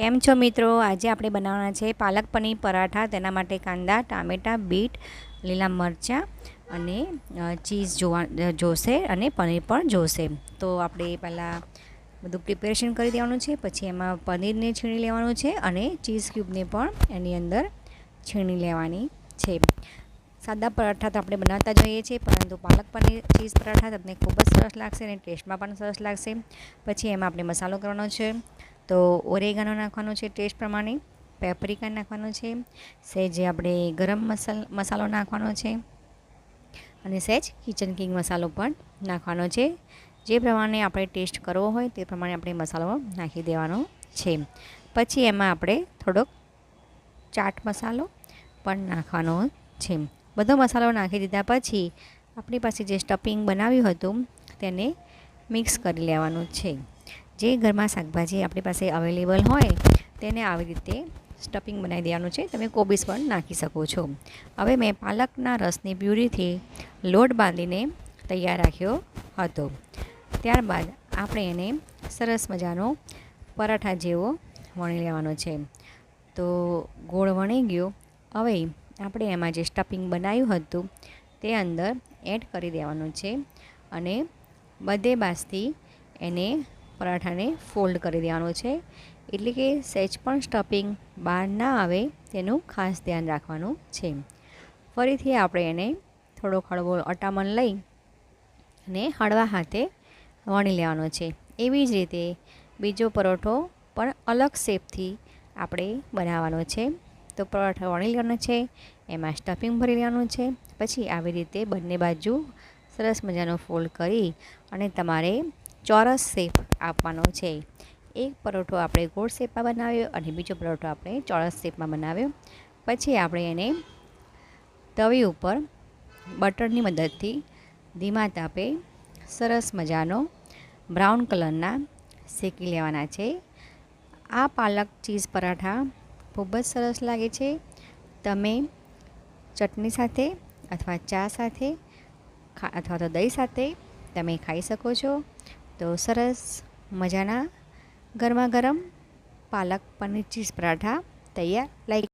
કેમ છો મિત્રો? આજે આપણે બનાવવાના છે પાલક પનીર પરાઠા, તેના માટે કાંદા, ટામેટાં, બીટ, લીલા મરચાં અને ચીઝ જોવા જોશે અને પનીર પણ જોશે. તો આપણે પહેલાં બધું પ્રિપેરેશન કરી દેવાનું છે, પછી એમાં પનીરને છીણી લેવાનું છે અને ચીઝ ક્યુબને પણ એની અંદર છીણી લેવાની છે. સાદા પરાઠા તો આપણે બનાવતા જોઈએ છીએ, પરંતુ પાલક પનીર, ચીઝ પરાઠા તમને ખૂબ જ સરસ લાગશે અને ટેસ્ટમાં પણ સરસ લાગશે. પછી એમાં આપણે મસાલો કરવાનો છે. તો ઓરેગાનો નાખવાનો છે ટેસ્ટ પ્રમાણે, પેપરિકા નાખવાનો છે સહેજ આપણે ગરમ મસાલ, મસાલો નાખવાનો છે, અને સહેજ કિચન કિંગ મસાલો પણ નાખવાનો છે. જે પ્રમાણે આપણે ટેસ્ટ કરવો હોય તે પ્રમાણે આપણે મસાલો નાખી દેવાનો છે. પછી એમાં આપણે થોડોક ચાટ મસાલો પણ નાખવાનો છે. બધો મસાલો નાખી દીધા પછી આપણી પાસે જે સ્ટફિંગ બનાવ્યું હતું તેને મિક્સ કરી લેવાનું છે. જે ઘરમાં શાકભાજી આપણી પાસે અવેલેબલ હોય, તેને આવી રીતે સ્ટફિંગ બનાવી દેવાનું છે. તમે કોબીસ પણ નાખી શકો છો. હવે મેં પાલકના રસની પ્યુરીથી લોટ બાંધીને તૈયાર રાખ્યો હતો. ત્યારબાદ આપણે એને સરસ મજાનો પરાઠા જેવો વણી લેવાનો છે. તો ગોળ વણી ગયો. હવે આપણે એમાં જે સ્ટફિંગ બનાવ્યું હતું, તે અંદર એડ કરી દેવાનું છે અને બધે બાજથી એને પરાઠાને ફોલ્ડ કરી દેવાનું છે. એટલે કે સહેજ પણ સ્ટફિંગ બહાર ના આવે તેનું ખાસ ધ્યાન રાખવાનું છે. ફરીથી આપણે એને થોડો હળવો અટામણ લઈ અને હળવા હાથે વણી લેવાનો છે. એવી જ રીતે બીજો પરોઠો પણ અલગ શેપથી આપણે બનાવવાનો છે. તો પરોઠો વણી લેવાનો છે, એમાં સ્ટફિંગ ભરી લેવાનું છે, પછી આવી રીતે બંને બાજુ સરસ મજાનો ફોલ્ડ કરી અને તમારે ચોરસ શેપ આપવાનો છે. એક પરોઠો આપણે ગોળ શેપમાં બનાવ્યો અને બીજો પરોઠો આપણે ચોરસ શેપમાં બનાવ્યો. પછી આપણે એને તવી ઉપર બટરની મદદથી ધીમા તાપે સરસ મજાનો બ્રાઉન કલરના શેકી લેવાના છે. આ પાલક ચીઝ પરાઠા ખૂબ જ સરસ લાગે છે. તમે ચટણી સાથે અથવા ચા સાથે અથવા તો દહીં સાથે તમે ખાઈ શકો છો. તો સરસ મજાના ગરમા ગરમ પાલક પનીર ચીઝ પરાઠા તૈયાર. લાઈક